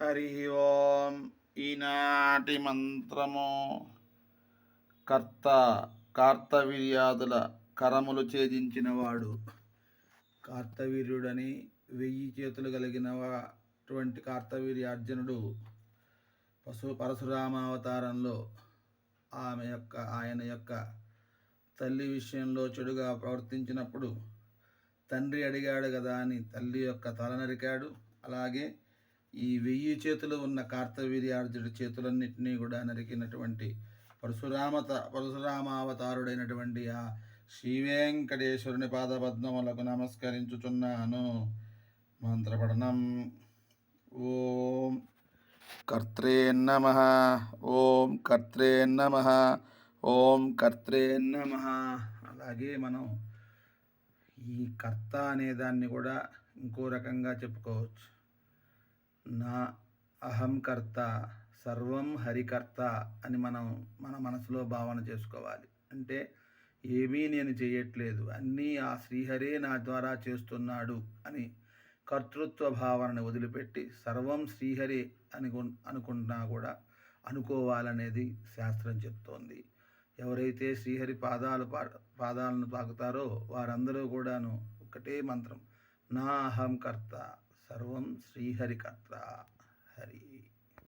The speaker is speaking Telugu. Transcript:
హరి ఓం ఈనాటి మంత్రము. కర్త కార్తవీర్యాదుల కరములు ఛేదించినవాడు. కార్తవీర్యుడని వెయ్యి చేతులు కలిగిన అటువంటి కార్తవీర్యార్జునుడు పశు పరశురామావతారంలో ఆమె యొక్క ఆయన యొక్క తల్లి విషయంలో చెడుగా ప్రవర్తించినప్పుడు తండ్రి అడిగాడు కదా అని తల్లి యొక్క తల నరికాడు. అలాగే ఈ వెయ్యి చేతులు ఉన్న కార్తవీర్యార్జుడి చేతులన్నింటినీ కూడా నరికినటువంటి పరశురామత పరశురామావతారుడైనటువంటి ఆ శ్రీవేంకటేశ్వరుని పాదపద్మములకు నమస్కరించుచున్నాను. మంత్రపఠనం. ఓం కర్త్రే నమ. ఓం కర్త్రే నమ. ఓం కర్త్రే నమ. అలాగే మనం ఈ కర్త అనే దాన్ని కూడా ఇంకో రకంగా చెప్పుకోవచ్చు. నా అహంకర్త సర్వం హరికర్త అని మనం మన మనసులో భావన చేసుకోవాలి. అంటే ఏమీ నేను చేయట్లేదు అన్నీ ఆ శ్రీహరే నా ద్వారా చేస్తున్నాడు అని కర్తృత్వ భావనని వదిలిపెట్టి సర్వం శ్రీహరి అని అనుకుంటున్నా కూడా అనుకోవాలనేది శాస్త్రం చెప్తోంది. ఎవరైతే శ్రీహరి పాదాలు పా పాదాలను తాకుతారో వారందరూ కూడాను ఒకటే మంత్రం నా అహంకర్త సర్వం శ్రీహరికర్త. హరి